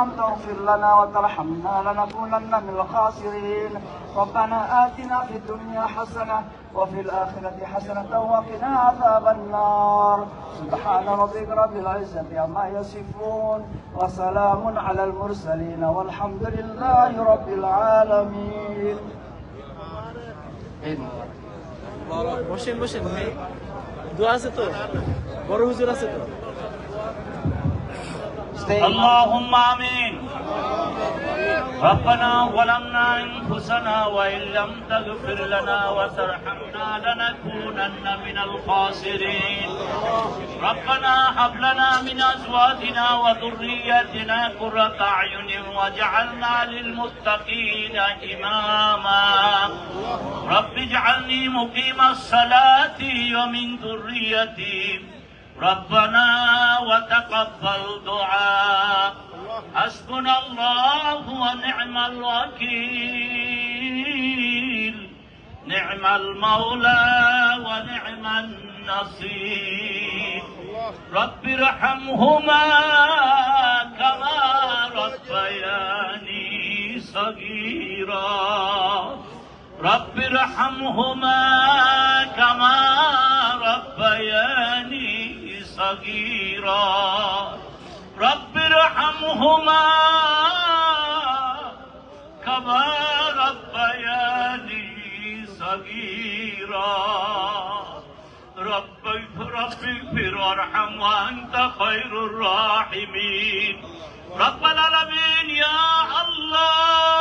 أن تغفر لنا وترحمنا لنكونن من الخاسرين ربنا آتنا في الدنيا حسنة وفي الآخرة حسنة وقنا عذاب النار سبحان ربك رب العزة عما يصفون وسلام على المرسلين والحمد لله رب العالمين বসেন বসেন ভাই দোয়া আছে তো বড় হুজুর আছে তো اللهم آمين. ربنا ظلمنا أنفسنا وإن لم تغفر لنا وترحمنا لنكونن من الخاسرين. ربنا هب لنا من أزواجنا وذرياتنا قرة أعين واجعلنا للمتقين إماما. رب اجعلني مقيم الصلاة ومن ذريتي ربنا وتقبل دعاء. حسبنا الله ونعم الوكيل. نعم المولى ونعم النصير. رب ارحمهما كما ربياني صغيرا. رب ارحمهما رب ارحمهما كما ربياني صغيرا. رب اغفر وارحم وأنت خير الراحمين. رب العالمين يا الله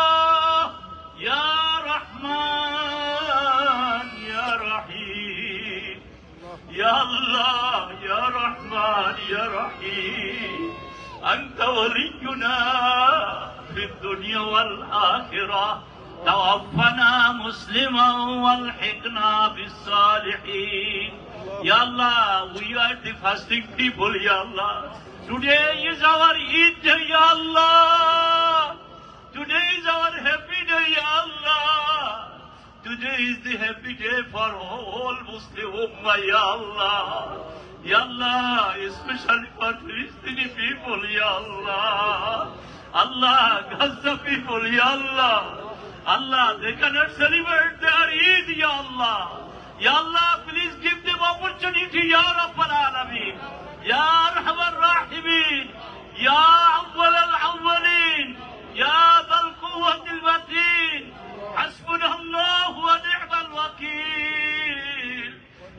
أنت ولينا في الدنيا والآخرة توفنا مسلما والحقنا بالصالحين يا الله we are the fasting people يا الله today is our Eid day يا الله today is our happy day يا الله Today is the happy day for all Muslim Ummah, Ya Allah. Ya Allah, especially for Palestinian بول یا اللہ اللہ غزبی بول یا اللہ اللہ they cannot celebrate یا اللہ یا اللہ پلیز give them opportunity یا رب العالمین یا ارحم الراحمین یا اول الاولین یا ذا القوة المتین حسبنا اللہ ونعم الوکیل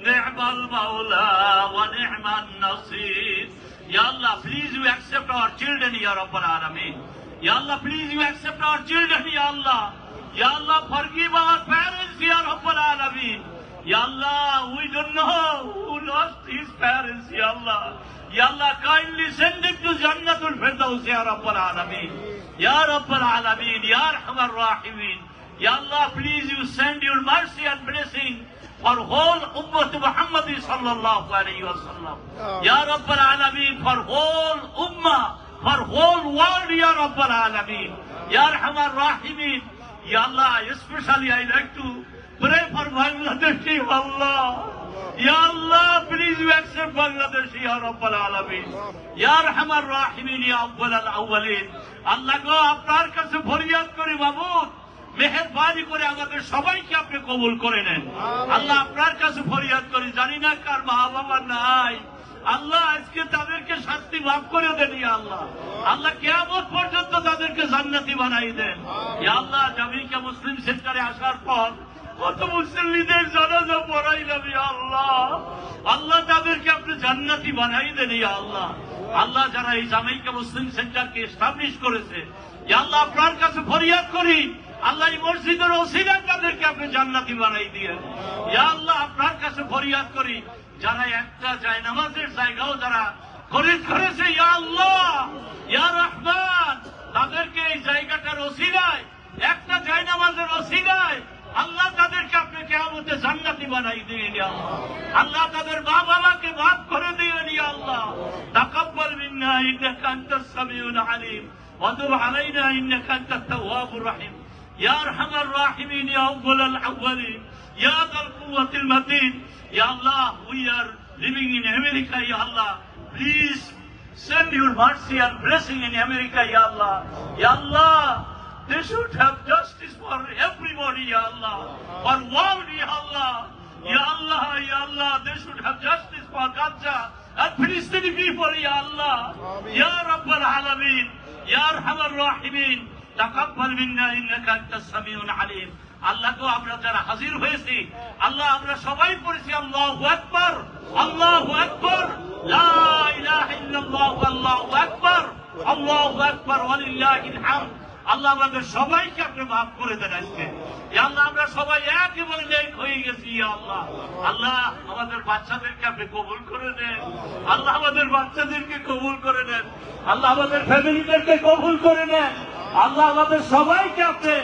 نعم المولى ونعم النصير یا اللہ پلیز یو ایکسپٹ آور چلڈرن یا رب العالمین یا اللہ پلیز یو ایکسپٹ آور چلڈرن یا اللہ یا اللہ فرگیو آور پیرنٹس یا رب العالمین یا اللہ وی ڈونٹ نو who لاسٹ his parents یا اللہ یا اللہ kindly سینڈ him ٹو جنت الفردوس یا رب العالمین یا رب العالمین یا رحم الراحمین یا اللہ پلیز یو سینڈ یور مرسی اینڈ بلیسنگ for whole Ummah Muhammad sallallahu alayhi wa sallam. Ya Rabbal Alameen, for whole Ummah, for whole world, Ya Rabbal Alameen. Ya Rahman Rahimin. Ya Allah, especially I like to pray for Bangladesh, Ya Allah. Ya Allah, please you accept Bangladesh, Ya Rabbal Alameen. Ya Rahman Rahimin, Ya Awwal al-Awwalin. Allah গো আপনার কাছে ফরিয়াদ করি বাবুদ মেহরবানি করে আমাদের সবাইকে আপনি কবুল করে নেন। আল্লাহ আপনার কাছে ফরিয়াদ করি জানি না কার মা বাবা নাই। আল্লাহ আজকে তাদেরকে শাস্তি মাফ করে দেন ইয়া আল্লাহ। আল্লাহ কেয়ামত পর্যন্ত তাদেরকে জান্নাতি বানাই দেন। ইয়া আল্লাহ জামিকা মুসলিম সেন্টারে আসার পর কত মুসল্লিদের জানাজা পড়াইলাম ইয়া আল্লাহ। আল্লাহ তাদেরকে আপনি জান্নাতি বানাই দেন ইয়া আল্লাহ। আল্লাহ যারা এই জামাইকা মুসলিম সেন্টারকে এস্টাবলিশ করেছে ইয়া আল্লাহ আপনার কাছে ফরিয়াদ করি আল্লাহ এই মসজিদের ওসিলায় তাদেরকে আপনি জান্নাতি বানাই দিয়ে। ইয়া আল্লাহ, আপনার কাছে ফরিয়াদ করি, যারা একটা যায়, নামাজের জায়গাও যারা খরিদ করেছে, ইয়া আল্লাহ, ইয়া রহমান, তাদেরকে এই জায়গাটার ওসিলায়, একটা যায় নামাজের ওসিলায়, আল্লাহ তাদেরকে আপনি কেমতে জান্নাতি বানাই দিয়ে ইয়া আল্লাহ। তাদের বাবা বাবাকে বাপ করে দিয়ে নিয়ে আল্লাহ। তাকাব্বাল মিন্না, ইন্নাকা আনতাস সামিউল আলিম। ওয়া তুব আলাইনা, ইন্নাকা আনতাত তাওয়াবুর রহিম। يا ارحم الراحمين يا اول الاولين يا ذا القوه المتين يا الله we are living in America يا الله please Send your mercy and blessing in America, Ya Allah. Ya Allah, they should have justice for everybody, Ya Allah. For world, Ya Allah. Ya Allah, Ya Allah, they should have justice for Gaza and Palestinian people, Ya Allah. Ya Rabbal Alameen, Ya Arhamar Rahimin, তাকাব্বাল মিন্না, ইন্নাকা আনতাস সামিউল আমরা যারা হাজির হয়েছি, আল্লাহ, আমরা সবাই পড়েছি আল্লাহু আকবার আল্লাহু আকবার। লা ইলাহা আল্লাহু আকবার আল্লাহু আকবার ওয়ালিল্লাহিল হামদ আল্লাহ, আমাদের সবাইকে আপনি মাফ করে দেন আজকে। আল্লাহ, আমরা সবাই একেবারে লেট হয়ে গেছি আল্লাহ। আল্লাহ, আমাদের বাচ্চাদেরকে আপনি কবুল করে দেন আল্লাহ, আমাদের বাচ্চাদেরকে কবুল করে নেন। আল্লাহ, আমাদের ফ্যামিলিদেরকে কবুল করে নেন। আল্লাহ আমাদের সবাইকে আপনি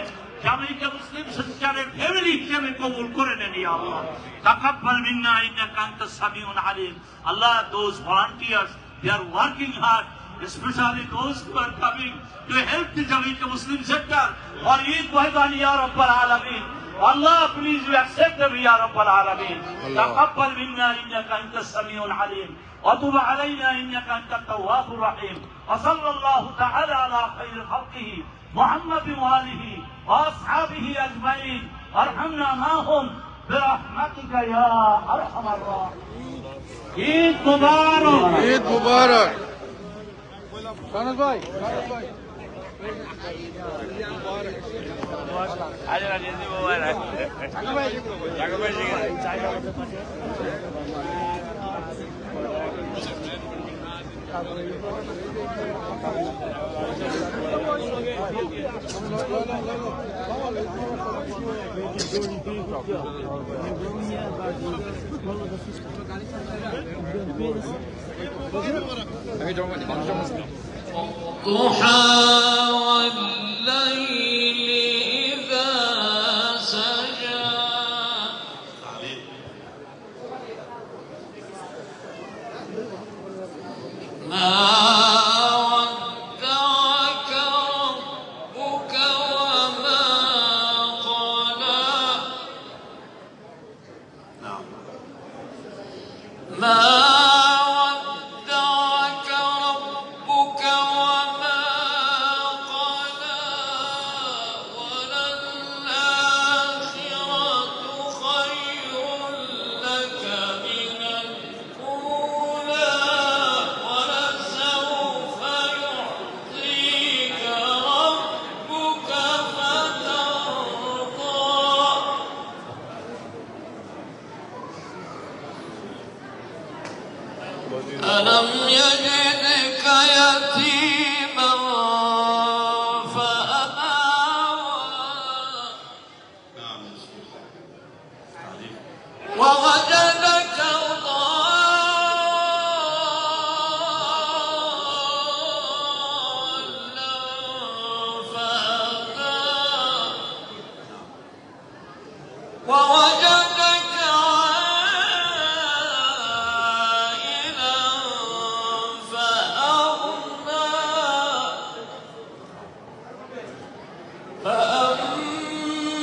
জামাইকা মুসলিম সংস্কারের ফ্যামিলি হিসেবে কবুল করে নেন ইয়া আল্লাহ তাকাব্বাল মিন্না ইন্নাকা আনতাস সামিউল আলিম আল্লাহ those volunteers they are working hard especially those who are coming to help the Jamaica Muslim sector for Eid Maidan Ya Rabbal Alameen الله please you accept them يا رب العالمين. تقبل منا إنك أنت السميع العليم. وتب علينا إنك أنت التواب الرحيم. وصلى الله تعالى على خير خلقه محمد وآله وأصحابه أجمعين. ارحمنا معهم برحمتك يا أرحم الراحمين. عيد مبارك. عيد مبارك. خانس بھائی خانس بھائی الضحى والليل love.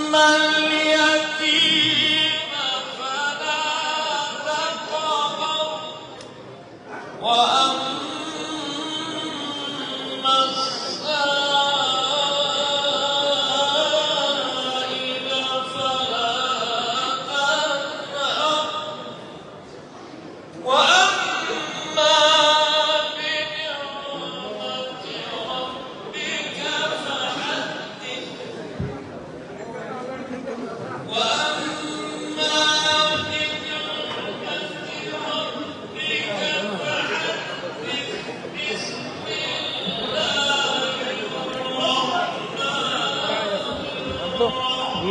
فأما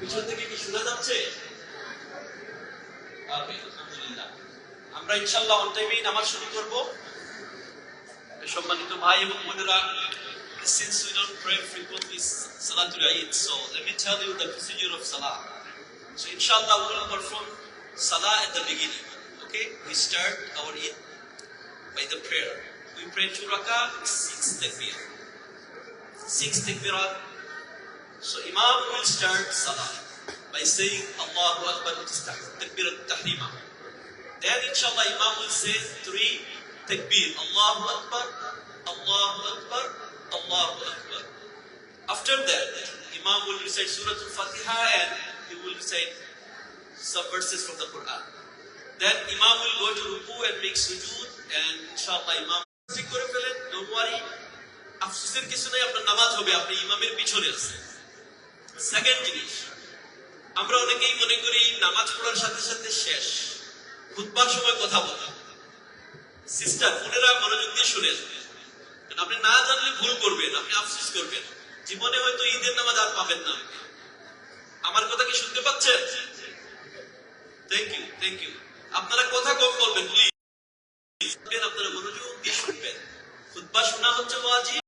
পিছন আমরা ইনশাআল্লাহ অন টাইমেই নামাজ শুরু করব সম্মানিত ভাই এবং বোনেরা since we don't pray frequently Salatul Eid so let me tell you the procedure of Salah so inshallah we will perform Salah at the beginning okay we start our Eid by the prayer we pray two rakah six takbir six takbirat. So Imam will start Salah by saying Allahu Akbar, takbirat tahrima. Then inshallah Imam will say three takbir. Allahu Akbar, Allahu Akbar, Allahu Akbar. After that, Imam will recite Surah Al-Fatiha and he will recite some verses from the Quran. Then Imam will go to Ruku and make sujood and inshallah Imam will don't worry, আফসোসের কিছু নাই, আপনার নামাজ হবে, আপনি ইমামের পিছনে আছেন। সেকেন্ড জিনিস, আমরা অনেকেই মনে করি নামাজ পড়ার সাথে সাথে শেষ, খুতবার সময় কথা বলা। সিস্টার বোনেরা মনোযোগ দিয়ে শুনেন। কারণ আপনি না জানলে ভুল করবেন, আপনি আফসোস করবেন। জীবনে হয়তো ঈদের নামাজ আর পাবেন না আমার কথা কি শুনতে পাচ্ছেন? থ্যাংক ইউ থ্যাংক ইউ আপনারা কথা কম বলবেন প্লিজ আপনারা মনোযোগ দিয়ে শুনবেন। খুতবা শোনা হচ্ছে ওয়াজিব।